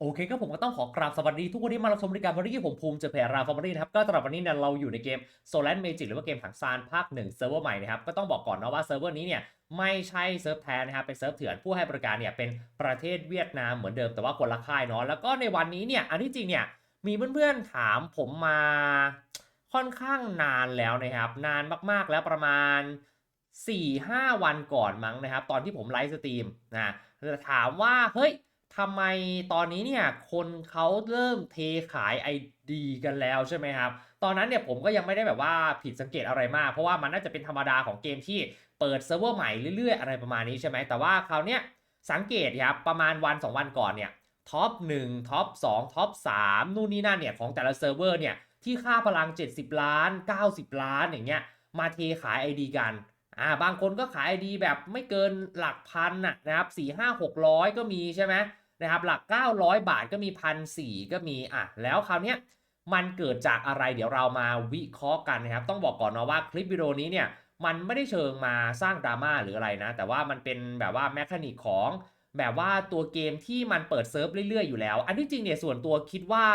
โอเคก็ผมก็ต้องขอกราบสวัสดีทุกคนที่มารับชมรายการวันนี้ผมภูมิเจอเพราฟอร์มรี่นะครับก็สำหรับวันนี้เนี่ยเราอยู่ในเกม s o l a n Magic หรือว่าเกมถังซานภาคหนึ่งเซิร์ฟเวอร์ใหม่นะครับก็ต้องบอกก่อนนะว่าเซิร์ฟเวอร์นี้เนี่ยไม่ใช่เซิร์ฟแท้นะครับเป็นเซิร์ฟเถื่อนผู้ให้บริการเนี่ยเป็นประเทศเวียดนามเหมือนเดิมแต่ว่าคนละค่ายเนาะแล้วก็ในวันนี้เนี่ยอันที่จริงเนี่ยมีเพื่อนๆถามผมมาค่อนข้างนานแล้วนะครับนานมากๆแล้วประมาณ 4-5 วันก่อนมั้งนะครับตอนที่ผมไลฟ์สตรีมนะจะถามว่าเฮ้ย ทำไมตอนนี้เนี่ยคนเขาเริ่มเทขาย ID กันแล้วใช่ไหมครับ ตอนนั้นเนี่ยผมก็ยังไม่ได้แบบว่าผิดสังเกตอะไรมาก เพราะว่ามันน่าจะเป็นธรรมดาของเกมที่เปิดเซิร์ฟเวอร์ใหม่เรื่อยๆ อะไรประมาณนี้ใช่ไหมแต่ว่าคราวเนี้ยสังเกตครับประมาณวัน 2 วันก่อนเนี่ยท็อป1ท็อป2ท็อป3นู่นนี่นั่นเนี่ยของแต่ละเซิร์ฟเวอร์เนี่ยที่ค่าพลัง 70 ล้าน 90 ล้านอย่างเงี้ยมาเทขาย ID กันอ่าบางคนก็ขาย ID แบบไม่เกินหลักพันนะนะครับสี่ห้าหกร้อยก็มีใช่ไหม นะครับหลัก 900 บาทก็มีพันสี่ก็มีอะแล้วคราวเนี้ยมันเกิดจากอะไรเดี๋ยวเรามาวิเคราะห์กันนะครับ ต้องบอกก่อนนะว่าคลิปวิดีโอนี้เนี่ยมันไม่ได้เชิงมาสร้างดราม่าหรืออะไรนะ แต่ว่ามันเป็นแบบว่าแมคานิกของแบบว่าตัวเกมที่มันเปิดเซิร์ฟเรื่อยๆอยู่แล้ว อันที่จริงเนี่ยส่วนตัวคิดว่า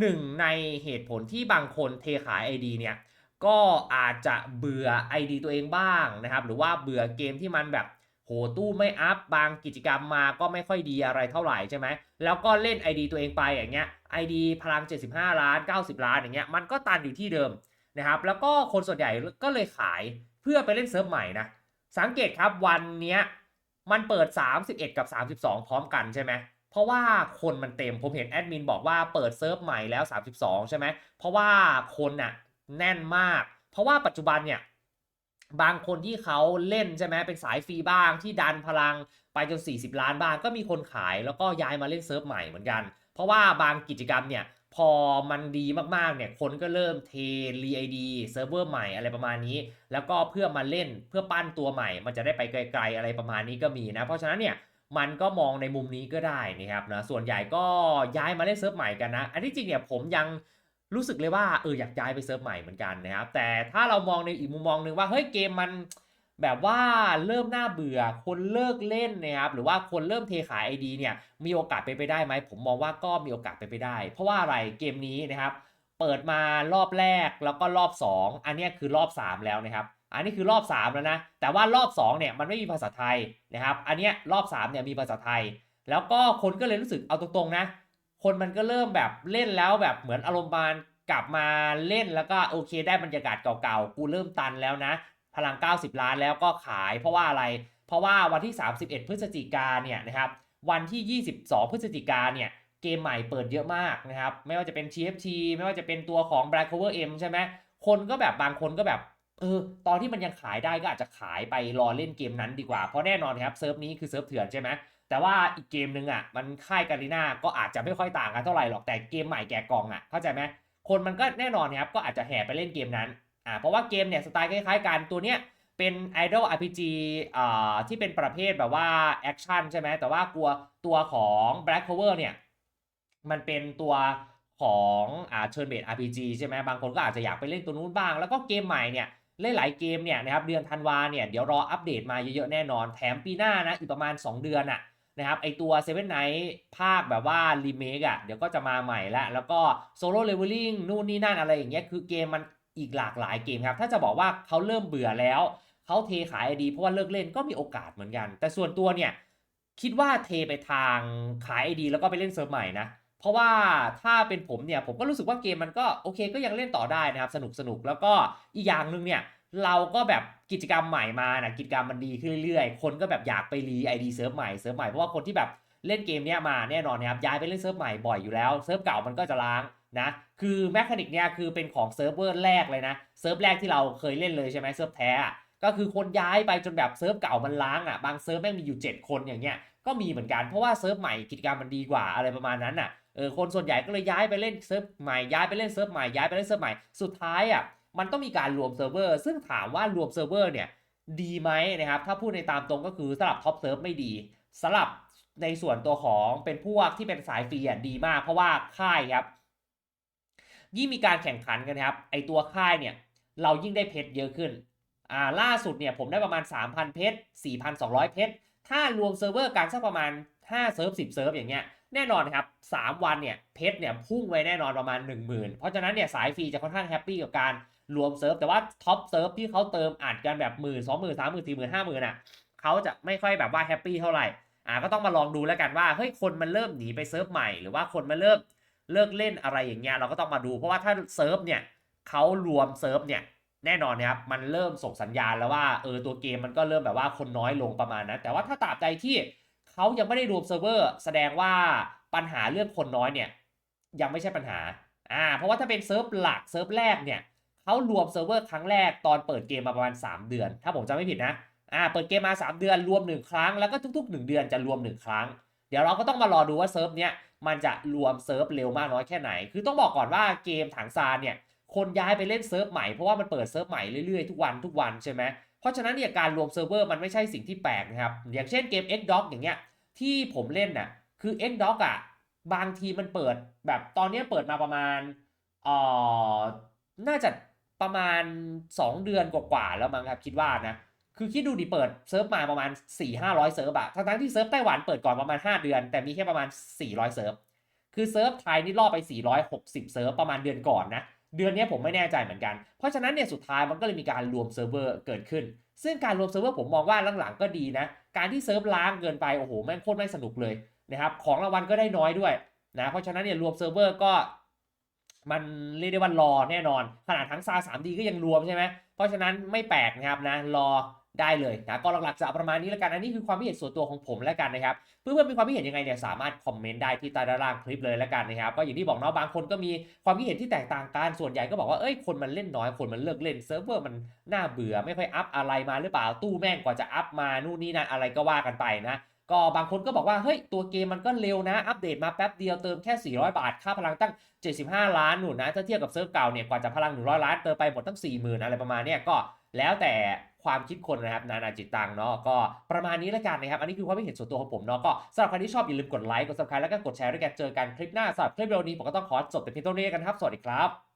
หนึ่งในเหตุผลที่บางคนเทขาย ID เนี่ยก็อาจจะเบื่อ ID ตัวเองบ้างนะครับ หรือว่าเบื่อเกมที่มันแบบ โหตู้ไม่อัพบางกิจกรรมมาก็ไม่ค่อยดีอะไรเท่าไหร่ใช่ไหมแล้วก็เล่น ID ตัวเองไปอย่างเงี้ย ID พลัง 75 ล้าน 90 ล้านอย่างเงี้ยมันก็ตันอยู่ที่เดิมนะครับแล้วก็คนส่วนใหญ่ก็เลยขายเพื่อไปเล่นเซิร์ฟใหม่นะสังเกตครับวันเนี้ยมันเปิด 31 กับ 32 พร้อมกันใช่ไหมเพราะว่าคนมันเต็มผมเห็นแอดมินบอกว่าเปิดเซิร์ฟใหม่แล้ว 32 ใช่ไหมเพราะว่าคนน่ะแน่นมาก เพราะว่าปัจจุบันเนี่ย บางคนที่เขาเล่นใช่ไหมเป็นสายฟรีบ้างที่ดันพลังไปจน 40 ล้านบ้างก็มีคนขายแล้วก็ย้ายมาเล่นเซิร์ฟใหม่เหมือนกัน เพราะว่าบางกิจกรรมเนี่ยพอมันดีมากๆเนี่ยคนก็เริ่มเทรีไอดีเซิร์ฟเวอร์ใหม่อะไรประมาณนี้ แล้วก็เพื่อมาเล่นเพื่อปั้นตัวใหม่ มันจะได้ไปไกล ๆ อะไรประมาณนี้ก็มีนะ เพราะฉะนั้นเนี่ยมันก็มองในมุมนี้ก็ได้นะครับนะส่วนใหญ่ก็ย้ายมาเล่นเซิร์ฟใหม่กันนะ อันที่จริงเนี่ยผมยัง รู้สึกเลยว่าเอออยากย้ายไปเซิร์ฟใหม่เหมือนกันนะครับแต่ถ้าเรามองในอีกมุมมองหนึ่งว่าเฮ้ยเกมมันแบบว่าเริ่มน่าเบื่อคนเลิกเล่นนะครับหรือว่าคนเริ่มเทขาย ID เนี่ยมีโอกาสเป็นไปได้ไหมผมมองว่าก็มีโอกาสเป็นไปได้ เพราะว่าอะไรเกมนี้นะครับ เปิดมารอบแรกแล้วก็รอบ 2 อันนี้คือรอบ 3 แล้วนะครับ อันนี้คือรอบ 3 แล้วนะแต่ว่ารอบ2เนี่ยมันไม่มีภาษาไทยนะครับ อันนี้รอบ3เนี่ยมีภาษาไทย แล้วก็คนก็เลยรู้สึกเอาตรงๆนะ คนมันก็เริ่มแบบเล่นแล้วแบบเหมือนอารมณ์บานกลับมาเล่นแล้วก็โอเคได้บรรยากาศเก่าๆ กูเริ่มตันแล้วนะ พลัง 90 ล้านแล้วก็ขายเพราะว่าอะไร เพราะว่าวันที่ 31 พฤศจิกาเนี่ยนะครับ วันที่ 22 พฤศจิกาเนี่ยเกมใหม่เปิดเยอะมากนะครับ ไม่ว่าจะเป็น TFT ไม่ว่าจะเป็นตัวของ Black Cover M ใช่ไหมคนก็แบบบางคนก็แบบเออตอนที่มันยังขายได้ก็อาจจะขายไปรอเล่นเกมนั้นดีกว่า เพราะแน่นอนครับเซิร์ฟนี้คือเซิร์ฟเถื่อนใช่ไหม แต่ว่าอีกเกมหนึ่งอะมันค่ายการีนาก็อาจจะไม่ค่อยต่างกันเท่าไหร่หรอกแต่เกมใหม่แกะกองอะเข้าใจไหมคนมันก็แน่นอนครับก็อาจจะแห่ไปเล่นเกมนั้นอ่าเพราะว่าเกมเนี่ยสไตล์คล้ายๆกันตัวเนี้ยเป็น Idol RPG อ่าที่เป็นประเภทแบบว่าแอคชั่นใช่ไหมแต่ว่ากลัวตัวของ Black Cover เนี่ยมันเป็นตัวของอ่าเชิญเบด RPG ใช่ไหมบางคนก็อาจจะอยากไปเล่นตัวนู้นบ้าง แล้วก็เกมใหม่เนี่ยเล่นหลายเกมเนี่ยนะครับเดือนธันวาเนี่ยเดี๋ยวรออัปเดตมาเยอะๆแน่นอนแถมปีหน้านะอีกประมาณ 2 เดือนอะ นะครับไอตัว Seven Night ภาคแบบว่ารีเมคอะเดี๋ยวก็จะมาใหม่ล้วแล้วก็โซโล่เลเวลลิ่งนู่นนี่นั่นอะไรอย่างเงี้ยคือเกมมันอีกหลากหลายเกมครับ ถ้าจะบอกว่าเขาเริ่มเบื่อแล้ว เขาเทขายไอดีเพราะว่าเลิกเล่นก็มีโอกาสเหมือนกัน แต่ส่วนตัวเนี่ย คิดว่าเทไปทางขายไอดีแล้วก็ไปเล่นเซิร์ฟใหม่นะ เพราะว่าถ้าเป็นผมเนี่ยผมก็รู้สึกว่าเกมมันก็โอเคก็ยังเล่นต่อได้นะครับสนุกสนุกแล้วก็อีกอย่างหนึ่งเนี่ย เราก็แบบกิจกรรมใหม่มานะกิจกรรมมันดีขึ้นเรื่อยๆ คนก็แบบอยากไปรีไอดีเซิร์ฟใหม่เซิร์ฟใหม่เพราะว่าคนที่แบบเล่นเกมเนี้ยมาแน่นอนนะครับย้ายไปเล่นเซิร์ฟใหม่บ่อยอยู่แล้วเซิร์ฟเก่ามันก็จะล้างนะคือแมคานิกเนี่ยคือเป็นของเซิร์ฟเวอร์แรกเลยนะเซิร์ฟแรกที่เราเคยเล่นเลยใช่ไหมเซิร์ฟแท้ก็คือคนย้ายไปจนแบบเซิร์ฟเก่ามันล้างอะบางเซิร์ฟแม่งมีอยู่ 7 คนอย่างเงี้ยก็มีเหมือนกันเพราะว่าเซิร์ฟใหม่กิจกรรมมันดีกว่าอะไรประมาณนั้นอะเออคนส่วนใหญ่ก็เลยย้ายไปเล่นเซิร์ฟใหม่ย้ายไปเล่นเซิร์ฟใหม่ย้ายไปเล่นเซิร์ฟใหม่สุดท้ายอะ มันต้องมีการรวมเซิร์ฟเวอร์ ซึ่งถามว่ารวมเซิร์ฟเวอร์เนี่ยดีไหมนะครับ ถ้าพูดในตามตรงก็คือสำหรับท็อปเซิร์ฟไม่ดีสำหรับในส่วนตัวของเป็นพวกที่เป็นสายฟรีอะดีมาก เพราะว่าค่ายครับ ยิ่งมีการแข่งขันกันครับไอตัวค่ายเนี่ยเรายิ่งได้เพชรเยอะขึ้นอ่าล่าสุดเนี่ยผมได้ประมาณ 3,000 เพชร4,200 เพชรถ้ารวมเซิร์ฟเวอร์กันสักประมาณ5เซิร์ฟ10 เซิร์ฟอย่างเงี้ย แน่นอนครับ3วันเนี่ยเพชรเนี่ยพุ่งไว้แน่นอนประมาณ 10,000 เพราะฉะนั้นเนี่ยสายฟรีจะค่อนข้างแฮปปี้กับการรวมเซิร์ฟ แต่ว่าท็อปเซิร์ฟที่เขาเติมอานกันแบบหมื่นสองหมื่นสามหมื่นสี่หมื่นห้าหมื่นอะเขาจะไม่ค่อยแบบว่าแฮปปี้เท่าไหร่อ่าก็ต้องมาลองดูแล้วกันว่าเฮ้ยคนมันเริ่มหนีไปเซิร์ฟใหม่หรือว่าคนมันเริ่มเลิกเล่นอะไรอย่างเงี้ยเราก็ต้องมาดู เพราะว่าถ้าเซิร์ฟเนี่ยเขารวมเซิร์ฟเนี่ยแน่นอนนะครับมันเริ่มส่งสัญญาณแล้วว่าเออตัวเกมมันก็เริ่มแบบว่าคนน้อยลงประมาณนั้นแต่ว่าถ้าตราบใดที่ เขายังไม่ได้รวมเซิร์ฟเวอร์ แสดงว่าปัญหาเรื่องคนน้อยเนี่ยยังไม่ใช่ปัญหาอ่าเพราะว่าถ้าเป็นเซิร์ฟหลักเซิร์ฟแรกเนี่ยเขารวมเซิร์ฟเวอร์ครั้งแรกตอนเปิดเกมมาประมาณ 3 เดือน ถ้าผมจำไม่ผิดนะอ่าเปิดเกมมา 3 เดือนรวม 1 ครั้งแล้วก็ทุก ๆ 1 เดือนจะรวม 1 ครั้ง เดี๋ยวเราก็ต้องมารอดูว่าเซิร์ฟเนี้ยมันจะรวมเซิร์ฟเร็วมากน้อยแค่ไหน คือต้องบอกก่อนว่าเกมถังซานเนี่ยคนย้ายไปเล่นเซิร์ฟใหม่เพราะว่ามันเปิดเซิร์ฟใหม่เรื่อยๆทุกวันทุกวันใช่ไหม เพราะฉะนั้นเนี่ยการรวมเซิร์ฟเวอร์มันไม่ใช่สิ่งที่แปลกนะครับ อย่างเช่นเกม X Dog อย่างเงี้ยที่ผมเล่นน่ะคือ X Dog อะบางทีมันเปิดแบบตอนนี้เปิดมาประมาณเอ่อน่าจะประมาณ 2 เดือนกว่าๆแล้วมั้งครับคิดว่านะคือคิดดูดิเปิดเซิร์ฟมาประมาณ 4 5 0 0 เซิร์ฟอะทั้งๆที่เซิร์ฟไต้หวันเปิดก่อนประมาณ 5 เดือน แต่มีแค่ประมาณ 400 เซิร์ฟ คือเซิร์ฟไทยนี่ล่อไป 460 เซิร์ฟประมาณเดือนก่อนนะ เดือนนี้ผมไม่แน่ใจเหมือนกัน เพราะฉะนั้นเนี่ยสุดท้ายมันก็เลยมีการรวมเซิร์ฟเวอร์เกิดขึ้น ซึ่งการรวมเซิร์ฟเวอร์ผมมองว่าหลังๆก็ดีนะ การที่เซิร์ฟล้างเกินไปโอ้โหแม่งโคตรไม่สนุกเลยนะครับ ของรางวัลก็ได้น้อยด้วยนะ เพราะฉะนั้นเนี่ยรวมเซิร์ฟเวอร์ก็มันเรียกได้ว่ารอแน่นอน ขนาดทั้งซาสามดีก็ยังรวมใช่ไหมเพราะฉะนั้นไม่แปลกนะครับนะรอ ได้เลยนะก็หลักๆจะประมาณนี้แล้วกันอันนี้คือความคิดเห็นส่วนตัวของผมแล้วกันนะครับเพื่อนๆมีความคิดเห็นยังไงเนี่ยสามารถคอมเมนต์ได้ที่ใต้ด้านล่างคลิปเลยแล้วกันนะครับก็อย่างที่บอกเนาะบางคนก็มีความคิดเห็นที่แตกต่างกันส่วนใหญ่ก็บอกว่าเอ้ยคนมันเล่นน้อยคนมันเลิกเล่นเซิร์ฟเวอร์มันน่าเบื่อไม่ค่อยอัพอะไรมาหรือเปล่าตู้แม่งกว่าจะอัพมานู่นนี่นั่นอะไรก็ว่ากันไปนะก็บางคนก็บอกว่า เฮ้ย ตัวเกมมันก็เร็วนะ อัปเดตมาแป๊บเดียวเติมแค่ 400 บาท ค่าพลังตั้ง 75 ล้านหนุนนะ ถ้าเทียบกับเซิร์ฟเก่าเนี่ย กว่าจะพลัง 100 ล้าน เติมไปหมดตั้ง 40,000 อะไรประมาณเนี้ยก็ แล้วแต่ความคิดคนนะครับนานาจิตตังเนาะก็ประมาณนี้ละกันนะครับ อันนี้คือความเห็นส่วนตัวของผมเนาะก็สำหรับใครที่ชอบอย่าลืมกดไลค์กดซับสไครต์แล้วก็กดแชร์ด้วยกันเจอกันคลิปหน้าสำหรับคลิปวิดีโอนี้ผมก็ต้องขอจบแต่เพียงเท่านี้กันครับสวัสดีครับ